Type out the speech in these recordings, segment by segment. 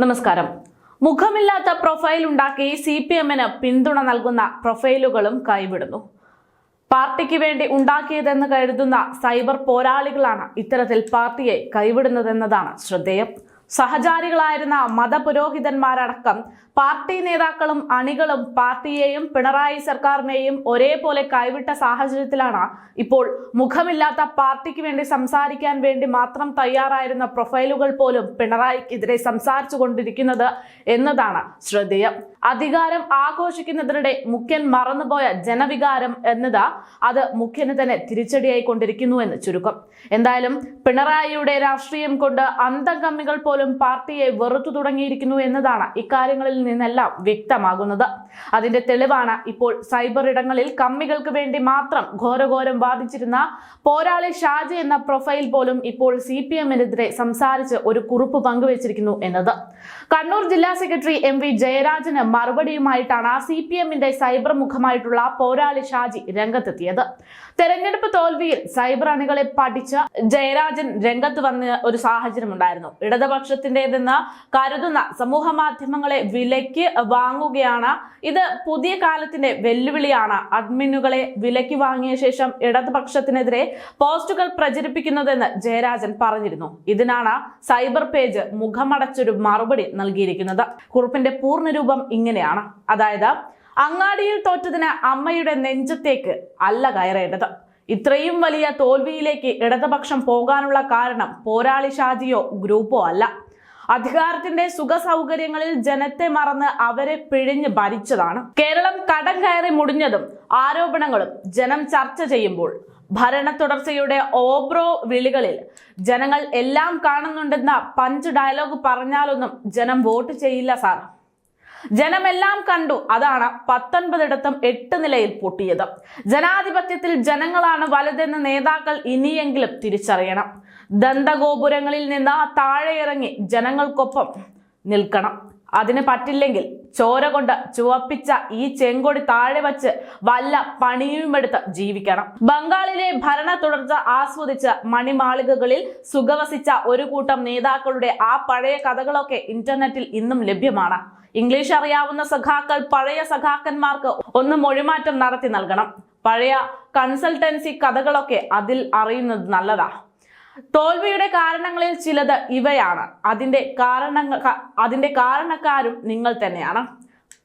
നമസ്കാരം. മുഖമില്ലാത്ത പ്രൊഫൈൽ ഉണ്ടാക്കി സി പി എമ്മിന് പിന്തുണ നൽകുന്ന പ്രൊഫൈലുകളും കൈവിടുന്നു. പാർട്ടിക്ക് വേണ്ടി ഉണ്ടാക്കിയതെന്ന് കരുതുന്ന സൈബർ പോരാളികളാണ് ഇത്തരത്തിൽ പാർട്ടിയെ കൈവിടുന്നതെന്നതാണ് ശ്രദ്ധേയം. സഹചാരികളായിരുന്ന മതപുരോഹിതന്മാരടക്കം പാർട്ടി നേതാക്കളും അണികളും പാർട്ടിയെയും പിണറായി സർക്കാരിനെയും ഒരേപോലെ കൈവിട്ട സാഹചര്യത്തിലാണ് ഇപ്പോൾ മുഖമില്ലാത്ത പാർട്ടിക്ക് വേണ്ടി സംസാരിക്കാൻ വേണ്ടി മാത്രം തയ്യാറായിരുന്ന പ്രൊഫൈലുകൾ പോലും പിണറായിക്കെതിരെ സംസാരിച്ചു കൊണ്ടിരിക്കുന്നത് എന്നതാണ് ശ്രദ്ധേയം. അധികാരം ആഘോഷിക്കുന്നതിനിടെ മുഖ്യൻ മറന്നുപോയ ജനവികാരം എന്നത് അത് മുഖ്യന് തന്നെ തിരിച്ചടിയായി കൊണ്ടിരിക്കുന്നു എന്ന് ചുരുക്കം. എന്തായാലും പിണറായിയുടെ രാഷ്ട്രീയം കൊണ്ട് അന്തംകമ്മികൾ പോലും പാർട്ടിയെ വെറുത്തു തുടങ്ങിയിരിക്കുന്നു എന്നതാണ് ഇക്കാര്യങ്ങളിൽ നിന്നെല്ലാം വ്യക്തമാകുന്നത്. അതിന്റെ തെളിവാണ് ഇപ്പോൾ സൈബർ ഇടങ്ങളിൽ കമ്മികൾക്ക് വേണ്ടി മാത്രം ഘോരഘോരം വാദിച്ചിരുന്ന പോരാളി ഷാജി എന്ന പ്രൊഫൈൽ പോലും ഇപ്പോൾ സി പി എമ്മിനെതിരെ സംസാരിച്ച് ഒരു കുറിപ്പ് പങ്കുവച്ചിരിക്കുന്നു എന്നത്. കണ്ണൂർ ജില്ലാ സെക്രട്ടറി എം വി ജയരാജന് മറുപടിയുമായിട്ടാണ് സി പി എമ്മിന്റെ സൈബർ മുഖമായിട്ടുള്ള പോരാളി ഷാജി രംഗത്തെത്തിയത്. തെരഞ്ഞെടുപ്പ് തോൽവിയിൽ സൈബർ അണികളെ പഠിച്ച ജയരാജൻ രംഗത്ത് വന്ന ഒരു സാഹചര്യം ഉണ്ടായിരുന്നു ഇടതുപക്ഷത്തിന്റെതെന്ന് കരുതുന്ന സമൂഹ മാധ്യമങ്ങളെ വിലയ്ക്ക് വാങ്ങുകയാണ്. ഇത് പുതിയ കാലത്തിന്റെ വെല്ലുവിളിയാണ്. അഡ്മിനുകളെ വിലയ്ക്ക് വാങ്ങിയ ശേഷം ഇടതുപക്ഷത്തിനെതിരെ പോസ്റ്റുകൾ പ്രചരിപ്പിക്കുന്നതെന്ന് ജയരാജൻ പറഞ്ഞിരുന്നു. ഇതിനാണ് സൈബർ പേജ് മുഖമടച്ചൊരു മറുപടി നൽകിയിരിക്കുന്നത്. കുറിപ്പിന്റെ പൂർണരൂപം ഇങ്ങനെയാണ്. അതായത് അങ്ങാടിയിൽ തോറ്റതിന് അമ്മയുടെ നെഞ്ചത്തേക്ക് അല്ല കയറേണ്ടത്. ഇത്രയും വലിയ തോൽവിയിലേക്ക് ഇടതുപക്ഷം പോകാനുള്ള കാരണം പോരാളി ഷാജിയോ ഗ്രൂപ്പോ അല്ല. അധികാരത്തിന്റെ സുഖ സൗകര്യങ്ങളിൽ ജനത്തെ മറന്ന് അവരെ പിഴിഞ്ഞ് ഭരിച്ചതാണ്. കേരളം കടം കയറി മുടിഞ്ഞതും ആരോപണങ്ങളും ജനം ചർച്ച ചെയ്യുമ്പോൾ ഭരണ തുടർച്ചയുടെ ഓബ്രോ വിളികളിൽ ജനങ്ങൾ എല്ലാം കാണുന്നുണ്ടെന്ന പഞ്ച് ഡയലോഗ് പറഞ്ഞാലൊന്നും ജനം വോട്ട് ചെയ്യില്ല സാർ. ജനമെല്ലാം കണ്ടു. അതാണ് പത്തൊൻപതിടത്തും എട്ട് നിലയിൽ പൊട്ടിയത്. ജനാധിപത്യത്തിൽ ജനങ്ങളാണ് വലുതെന്ന് നേതാക്കൾ ഇനിയെങ്കിലും തിരിച്ചറിയണം. ദന്തഗോപുരങ്ങളിൽ നിന്ന് താഴെയിറങ്ങി ജനങ്ങൾക്കൊപ്പം നിൽക്കണം. അതിന് പറ്റില്ലെങ്കിൽ ചോര കൊണ്ട് ചുവപ്പിച്ച ഈ ചെങ്കൊടി താഴെ വച്ച് വല്ല പണിയുമെടുത്ത് ജീവിക്കണം. ബംഗാളിലെ ഭരണ തുടർച്ച ആസ്വദിച്ച് മണിമാളികകളിൽ സുഖവസിച്ച ഒരു കൂട്ടം നേതാക്കളുടെ ആ പഴയ കഥകളൊക്കെ ഇന്റർനെറ്റിൽ ഇന്നും ലഭ്യമാണ്. ഇംഗ്ലീഷ് അറിയാവുന്ന സഖാക്കൾ പഴയ സഖാക്കന്മാർക്ക് ഒന്ന് മൊഴിമാറ്റം നടത്തി നൽകണം. പഴയ കൺസൾട്ടൻസി കഥകളൊക്കെ അതിൽ അറിയുന്നത് നല്ലതാ. തോൽവിയുടെ കാരണങ്ങളിൽ ചിലത് ഇവയാണ്. അതിന്റെ കാരണ അതിന്റെ കാരണക്കാരും നിങ്ങൾ തന്നെയാണ്.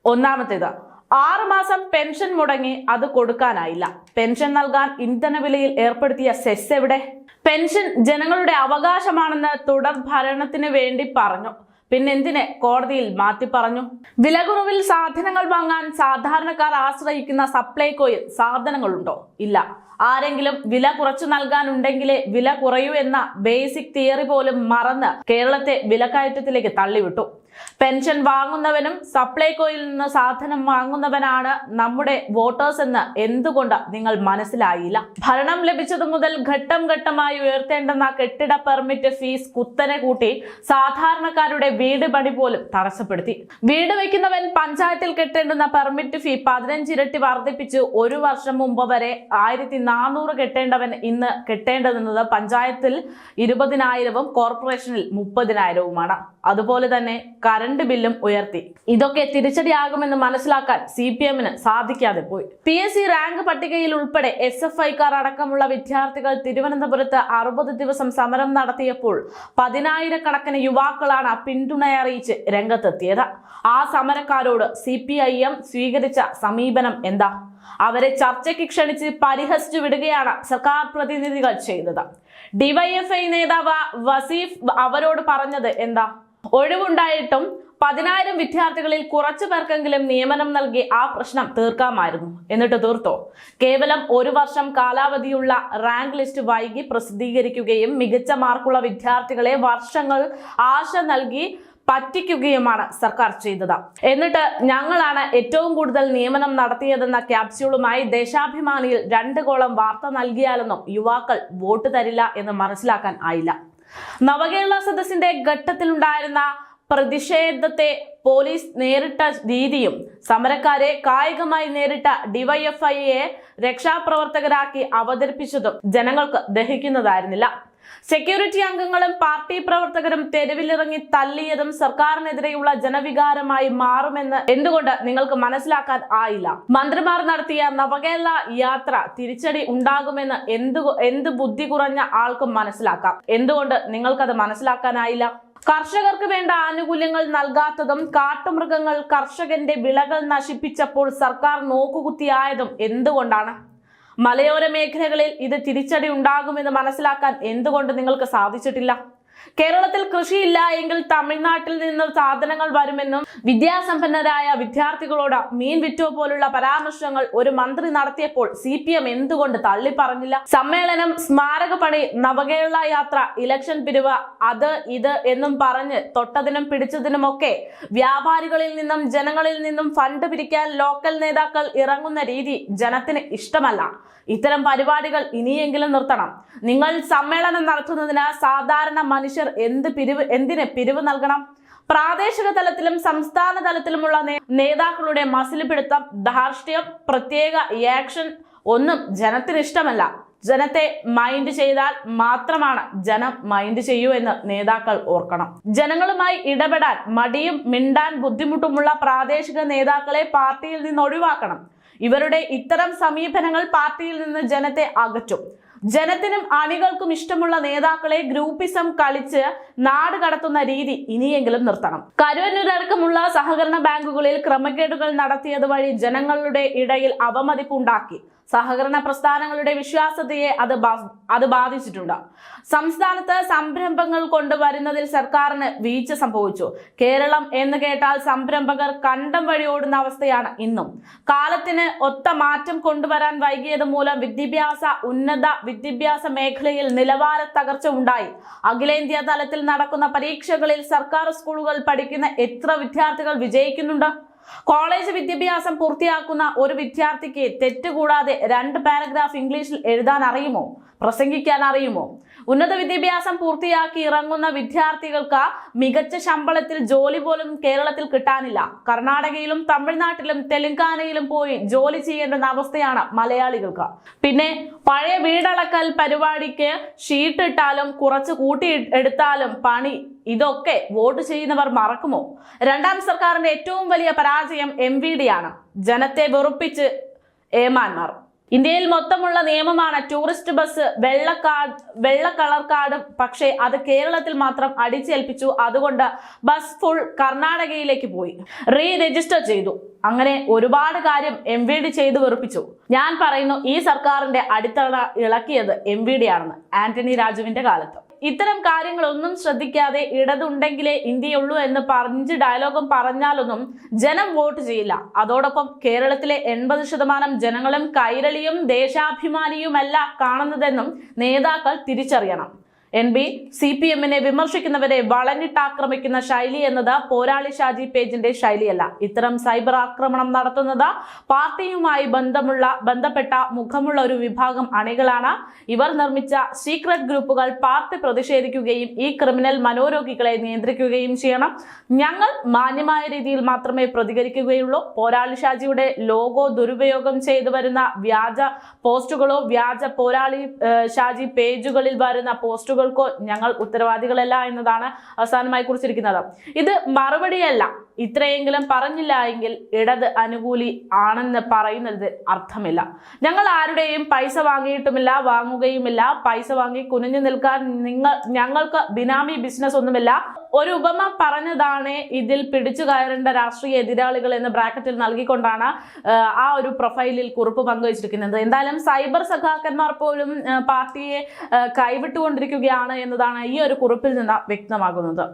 ഒന്നാമത്തേത് ആറുമാസം പെൻഷൻ മുടങ്ങി അത് കൊടുക്കാനായില്ല. പെൻഷൻ നൽകാൻ ഇന്ധന വിലയിൽ ഏർപ്പെടുത്തിയ സെസ് എവിടെ? പെൻഷൻ ജനങ്ങളുടെ അവകാശമാണെന്ന് തുടർ ഭരണത്തിന് വേണ്ടി പറഞ്ഞു. പിന്നെന്തിനെ കോടതിയിൽ മാറ്റി പറഞ്ഞു? വിലകുറവിൽ സാധനങ്ങൾ വാങ്ങാൻ സാധാരണക്കാർ ആശ്രയിക്കുന്ന സപ്ലൈകോയിൽ സാധനങ്ങളുണ്ടോ? ഇല്ല. ആരെങ്കിലും വില കുറച്ചു നൽകാനുണ്ടെങ്കിലേ വില കുറയൂ എന്ന ബേസിക് തിയറി പോലും മറന്ന് കേരളത്തെ വിലക്കയറ്റത്തിലേക്ക് തള്ളിവിട്ടു. പെൻഷൻ വാങ്ങുന്നവനും സപ്ലൈകോയിൽ നിന്ന് സാധനം വാങ്ങുന്നവനാണ് നമ്മുടെ വോട്ടേഴ്സ് എന്ന് എന്തുകൊണ്ട് നിങ്ങൾ മനസ്സിലായില്ല? ഭരണം ലഭിച്ചതു മുതൽ ഘട്ടം ഘട്ടമായി ഉയർത്തേണ്ടെന്ന കെട്ടിട പെർമിറ്റ് ഫീസ് കുത്തനെ കൂട്ടി സാധാരണക്കാരുടെ വീട് പണി പോലും തടസ്സപ്പെടുത്തി. വീട് വയ്ക്കുന്നവൻ പഞ്ചായത്തിൽ കെട്ടേണ്ടുന്ന പെർമിറ്റ് ഫീ പതിനഞ്ചിരട്ടി വർദ്ധിപ്പിച്ച് ഒരു വർഷം മുമ്പ് വരെ ആയിരത്തി നാനൂറ് കെട്ടേണ്ടവൻ ഇന്ന് കെട്ടേണ്ടതെന്നത് പഞ്ചായത്തിൽ ഇരുപതിനായിരവും കോർപ്പറേഷനിൽ മുപ്പതിനായിരവുമാണ്. അതുപോലെ തന്നെ കറണ്ട് ബില്ലും ഉയർത്തി. ഇതൊക്കെ തിരിച്ചടിയാകുമെന്ന് മനസ്സിലാക്കാൻ സി പി എമ്മിന് സാധിക്കാതെ പോയി. പി എസ് സി റാങ്ക് പട്ടികയിൽ ഉൾപ്പെടെ എസ് എഫ് ഐക്കാർ അടക്കമുള്ള വിദ്യാർത്ഥികൾ തിരുവനന്തപുരത്ത് അറുപത് ദിവസം സമരം നടത്തിയപ്പോൾ പതിനായിരക്കണക്കിന് യുവാക്കളാണ് പിന്തുണയറിയിച്ച് രംഗത്തെത്തിയത്. ആ സമരക്കാരോട് സി സ്വീകരിച്ച സമീപനം എന്താ? അവരെ ചർച്ചയ്ക്ക് ക്ഷണിച്ച് പരിഹസിച്ചു വിടുകയാണ് സർക്കാർ പ്രതിനിധികൾ ചെയ്തത്. ഡിവൈഎഫ്ഐ നേതാവ് വസീഫ് അവരോട് പറഞ്ഞത് എന്താ? ഒഴിവുണ്ടായിട്ടും പതിനായിരം വിദ്യാർത്ഥികളിൽ കുറച്ചു പേർക്കെങ്കിലും നിയമനം നൽകി ആ പ്രശ്നം തീർക്കാമായിരുന്നു. എന്നിട്ട് തീർത്തോ? കേവലം ഒരു വർഷം കാലാവധിയുള്ള റാങ്ക് ലിസ്റ്റ് വൈകി പ്രസിദ്ധീകരിക്കുകയും മികച്ച മാർക്കുള്ള വിദ്യാർത്ഥികളെ വർഷങ്ങൾ ആശ നൽകി പറ്റിക്കുകയുമാണ് സർക്കാർ ചെയ്തത്. എന്നിട്ട് ഞങ്ങളാണ് ഏറ്റവും കൂടുതൽ നിയമനം നടത്തിയതെന്ന ക്യാപ്സ്യൂളുമായി ദേശാഭിമാനിയിൽ രണ്ട് കോളം വാർത്ത നൽകിയാലൊന്നും യുവാക്കൾ വോട്ട് തരില്ല എന്ന് മനസ്സിലാക്കാൻ ആയില്ല. നവകേരള സദസ്സിന്റെ ഘട്ടത്തിലുണ്ടായിരുന്ന പ്രതിഷേധത്തെ പോലീസ് നേരിട്ട രീതിയും സമരക്കാരെ കായികമായി നേരിട്ട ഡിവൈഎഫ്ഐയെ രക്ഷാപ്രവർത്തകരാക്കി അവതരിപ്പിച്ചതും ജനങ്ങൾക്ക് ദഹിക്കുന്നതായിരുന്നില്ല. സെക്യൂരിറ്റി അംഗങ്ങളും പാർട്ടി പ്രവർത്തകരും തെരുവിലിറങ്ങി തല്ലിയതും സർക്കാരിനെതിരെയുള്ള ജനവികാരമായി മാറുമെന്ന് എന്തുകൊണ്ട് നിങ്ങൾക്ക് മനസ്സിലാക്കാൻ ആയില്ല? മന്ത്രിമാർ നടത്തിയ നവകേരള യാത്ര തിരിച്ചടി ഉണ്ടാകുമെന്ന് എന്തു എന്ത് ബുദ്ധി കുറഞ്ഞ ആൾക്കും മനസ്സിലാക്കാം. എന്തുകൊണ്ട് നിങ്ങൾക്കത് മനസ്സിലാക്കാനായില്ല? കർഷകർക്ക് വേണ്ട ആനുകൂല്യങ്ങൾ നൽകാത്തതും കാട്ടുമൃഗങ്ങൾ കർഷകന്റെ വിളകൾ നശിപ്പിച്ചപ്പോൾ സർക്കാർ നോക്കുകുത്തിയായതും എന്തുകൊണ്ടാണ്? മലയോര മേഖലകളിൽ ഇത് തിരിച്ചടി ഉണ്ടാകുമെന്ന് മനസ്സിലാക്കാൻ എന്തുകൊണ്ട് നിങ്ങൾക്ക് സാധിച്ചിട്ടില്ല? കേരളത്തിൽ കൃഷിയില്ല എങ്കിൽ തമിഴ്നാട്ടിൽ നിന്ന് സാധനങ്ങൾ വരുമെന്നും വിദ്യാസമ്പന്നരായ വിദ്യാർത്ഥികളോട് മീൻ വിറ്റോ പോലുള്ള പരാമർശങ്ങൾ ഒരു മന്ത്രി നടത്തിയപ്പോൾ സി പി എം എന്തുകൊണ്ട് തള്ളി പറഞ്ഞില്ല സമ്മേളനം സ്മാരക പണി നവകേരള യാത്ര ഇലക്ഷൻ പിരിവ് അത് ഇത് എന്നും പറഞ്ഞ് തൊട്ടതിനും പിടിച്ചതിനുമൊക്കെ വ്യാപാരികളിൽ നിന്നും ജനങ്ങളിൽ നിന്നും ഫണ്ട് പിരിക്കാൻ ലോക്കൽ നേതാക്കൾ ഇറങ്ങുന്ന രീതി ജനത്തിന് ഇഷ്ടമല്ല. ഇത്തരം പരിപാടികൾ ഇനിയെങ്കിലും നിർത്തണം. നിങ്ങൾ സമ്മേളനം നടത്തുന്നതിന് സാധാരണ മനുഷ്യർ എന്ത് പിരിവ് എന്തിന് പിരിവ് നൽകണം? പ്രാദേശിക തലത്തിലും സംസ്ഥാന തലത്തിലുമുള്ള നേതാക്കളുടെ മസിൽ പിടുത്തം ധാർഷ്ട്യം പ്രത്യേക ആക്ഷൻ ഒന്നും ജനത്തിന് ഇഷ്ടമല്ല. ജനത്തെ മൈൻഡ് ചെയ്താൽ മാത്രമാണ് ജനം മൈൻഡ് ചെയ്യൂ എന്ന് നേതാക്കൾ ഓർക്കണം. ജനങ്ങളുമായി ഇടപെടാൻ മടിയും മിണ്ടാൻ ബുദ്ധിമുട്ടുമുള്ള പ്രാദേശിക നേതാക്കളെ പാർട്ടിയിൽ നിന്ന് ഒഴിവാക്കണം. ഇവരുടെ ഇത്തരം സമീപനങ്ങൾ പാർട്ടിയിൽ നിന്ന് ജനത്തെ അകറ്റും. ജനത്തിനും അണികൾക്കും ഇഷ്ടമുള്ള നേതാക്കളെ ഗ്രൂപ്പിസം കളിച്ച് നാട് കടത്തുന്ന രീതി ഇനിയെങ്കിലും നിർത്തണം. കരുവന്നൂരടക്കമുള്ള സഹകരണ ബാങ്കുകളിൽ ക്രമക്കേടുകൾ നടത്തിയത് വഴി ജനങ്ങളുടെ ഇടയിൽ അവമതിപ്പുണ്ടാക്കി. സഹകരണ പ്രസ്ഥാനങ്ങളുടെ വിശ്വാസ്യതയെ അത് അത് ബാധിച്ചിട്ടുണ്ട്. സംസ്ഥാനത്ത് സംരംഭങ്ങൾ കൊണ്ടുവരുന്നതിൽ സർക്കാരിന് വീഴ്ച സംഭവിച്ചു. കേരളം എന്ന് കേട്ടാൽ സംരംഭകർ കണ്ടം വഴി ഓടുന്ന അവസ്ഥയാണ് ഇന്നും. കാലത്തിന് ഒത്ത മാറ്റം കൊണ്ടുവരാൻ വൈകിയത് മൂലം വിദ്യാഭ്യാസ ഉന്നത വിദ്യാഭ്യാസ മേഖലയിൽ നിലവാര തകർച്ച ഉണ്ടായി. അഖിലേന്ത്യാ തലത്തിൽ നടക്കുന്ന പരീക്ഷകളിൽ സർക്കാർ സ്കൂളുകൾ പഠിക്കുന്ന എത്ര വിദ്യാർത്ഥികൾ വിജയിക്കുന്നുണ്ട്? കോളേജ് വിദ്യാഭ്യാസം പൂർത്തിയാക്കുന്ന ഒരു വിദ്യാർത്ഥിക്ക് തെറ്റുകൂടാതെ രണ്ട് പാരഗ്രാഫ് ഇംഗ്ലീഷിൽ എഴുതാൻ അറിയുമോ? പ്രസംഗിക്കാൻ അറിയുമോ? ഉന്നത വിദ്യാഭ്യാസം പൂർത്തിയാക്കി ഇറങ്ങുന്ന വിദ്യാർത്ഥികൾക്ക് മികച്ച ശമ്പളത്തിൽ ജോലി പോലും കേരളത്തിൽ കിട്ടാനില്ല. കർണാടകയിലും തമിഴ്നാട്ടിലും തെലങ്കാനയിലും പോയി ജോലി ചെയ്യേണ്ടുന്ന അവസ്ഥയാണ് മലയാളികൾക്ക്. പിന്നെ പഴയ വീടളക്കൽ പരിപാടിക്ക് ഷീട്ടിട്ടാലും കുറച്ച് കൂട്ടി എടുത്താലും പണി ഇതൊക്കെ വോട്ട് ചെയ്യുന്നവർ മറക്കുമോ? രണ്ടാം സർക്കാരിന്റെ ഏറ്റവും വലിയ പരാജയം എം വി ഡി ആണ് ജനത്തെ വെറുപ്പിച്ച് ഏമാന്മാർ. ഇന്ത്യയിൽ മൊത്തമുള്ള നിയമമാണ് ടൂറിസ്റ്റ് ബസ് വെള്ള കാർഡ് വെള്ള കളർ കാർഡും പക്ഷേ അത് കേരളത്തിൽ മാത്രം അടിച്ചേൽപ്പിച്ചു. അതുകൊണ്ട് ബസ് ഫുൾ കർണാടകയിലേക്ക് പോയി. റീ രജിസ്റ്റർ ചെയ്തു. അങ്ങനെ ഒരുപാട് കാര്യം എം വി ഡി ചെയ്തു വെറുപ്പിച്ചു. ഞാൻ പറയുന്നു ഈ സർക്കാരിന്റെ അടിത്തറ ഇളക്കിയത് എം വി ഡി ആണെന്ന് ആന്റണി രാജുവിന്റെ കാലത്ത്. ഇത്തരം കാര്യങ്ങളൊന്നും ശ്രദ്ധിക്കാതെ ഇടതുണ്ടെങ്കിലേ ഇന്ത്യയുള്ളൂ എന്ന് പറഞ്ഞ് ഡയലോഗും പറഞ്ഞാലൊന്നും ജനം വോട്ട് ചെയ്യില്ല. അതോടൊപ്പം കേരളത്തിലെ എൺപത് ശതമാനം ജനങ്ങളും കൈരളിയും ദേശാഭിമാനിയുമല്ല കാണുന്നതെന്നും നേതാക്കൾ തിരിച്ചറിയണം. എൻ ബി സി പി എമ്മിനെ വിമർശിക്കുന്നവരെ വളഞ്ഞിട്ടാക്രമിക്കുന്ന ശൈലി എന്നത് പോരാളി ഷാജി പേജിന്റെ ശൈലിയല്ല. ഇത്തരം സൈബർ ആക്രമണം നടത്തുന്നത് പാർട്ടിയുമായി ബന്ധമുള്ള ബന്ധപ്പെട്ട മുഖമുള്ള ഒരു വിഭാഗം അണികളാണ്. ഇവർ നിർമ്മിച്ച സീക്രട്ട് ഗ്രൂപ്പുകൾ പാർട്ടി പ്രതിഷേധിക്കുകയും ഈ ക്രിമിനൽ മനോരോഗികളെ നിയന്ത്രിക്കുകയും ചെയ്യണം. ഞങ്ങൾ മാന്യമായ രീതിയിൽ മാത്രമേ പ്രതികരിക്കുകയുള്ളൂ. പോരാളി ഷാജിയുടെ ലോഗോ ദുരുപയോഗം ചെയ്തു വരുന്ന വ്യാജ പോസ്റ്റുകളോ വ്യാജ പോരാളി ഷാജി പേജുകളിൽ വരുന്ന പോസ്റ്റുകൾക്കോ ഞങ്ങൾ ഉത്തരവാദികളല്ല എന്നതാണ് അവസാനമായി കുറിച്ചിരിക്കുന്നത്. ഇത് മറുപടിയല്ല. ഇത്രയെങ്കിലും പറഞ്ഞില്ല എങ്കിൽ ഇടത് അനുകൂലി ആണെന്ന് പറയുന്നത് അർത്ഥമില്ല. ഞങ്ങൾ ആരുടെയും പൈസ വാങ്ങിയിട്ടുമില്ല വാങ്ങുകയുമില്ല. പൈസ വാങ്ങി കുനിഞ്ഞു നിൽക്കാൻ നിങ്ങൾ ഞങ്ങൾക്ക് ബിനാമി ബിസിനസ് ഒന്നുമില്ല. ഒരു ഉപമ പറഞ്ഞതാണ് ഇതിൽ പിടിച്ചു കയറേണ്ട രാഷ്ട്രീയ എതിരാളികൾ എന്ന ബ്രാക്കറ്റിൽ നൽകിക്കൊണ്ടാണ് ആ, ഒരു പ്രൊഫൈലിൽ കുറിപ്പ് പങ്കുവച്ചിരിക്കുന്നത്. എന്തായാലും സൈബർ സഖാക്കന്മാർ പോലും പാർട്ടിയെ കൈവിട്ടുകൊണ്ടിരിക്കുകയാണ് എന്നതാണ് ഈ ഒരു കുറിപ്പിൽ നിന്ന് വ്യക്തമാകുന്നത്.